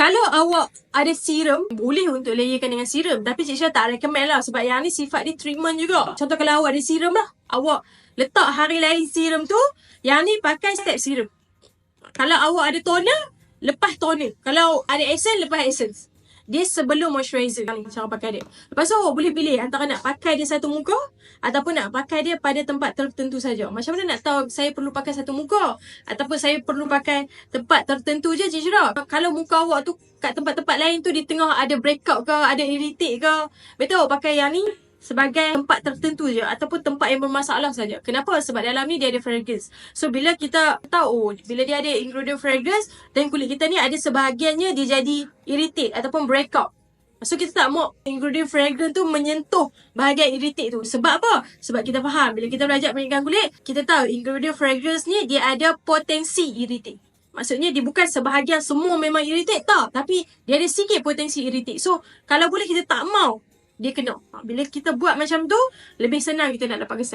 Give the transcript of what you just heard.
Kalau awak ada serum, boleh untuk layerkan dengan serum. Tapi Cik Syah tak recommend lah. Sebab yang ni sifat dia treatment juga. Contoh kalau awak ada serum lah. Awak letak hari lain serum tu. Yang ni pakai step serum. Kalau awak ada toner, lepas toner. Kalau ada essence, lepas essence. Dia sebelum moisturizer ni cara pakai dia. Lepas tu awak boleh pilih antara nak pakai dia satu muka ataupun nak pakai dia pada tempat tertentu saja. Macam mana nak tahu saya perlu pakai satu muka ataupun saya perlu pakai tempat tertentu je Cik. Kalau muka awak tu kat tempat-tempat lain tu di tengah ada breakout ke, ada irritate ke, betul awak pakai yang ni sebagai tempat tertentu je ataupun tempat yang bermasalah saja. Kenapa? Sebab dalam ni dia ada fragrance. So bila kita tahu oh, bila dia ada ingredient fragrance dan kulit kita ni ada sebahagiannya dia jadi irritate ataupun breakout. So kita tak mau ingredient fragrance tu menyentuh bahagian irritate tu. Sebab apa? Sebab kita faham bila kita belajar pendidikan kulit, kita tahu ingredient fragrance ni dia ada potensi irritate. Maksudnya dia bukan sebahagian semua memang irritate tak. Tapi dia ada sikit potensi irritate. So kalau boleh kita tak mau dia kena. Bila kita buat macam tu, lebih senang kita nak dapat kesan.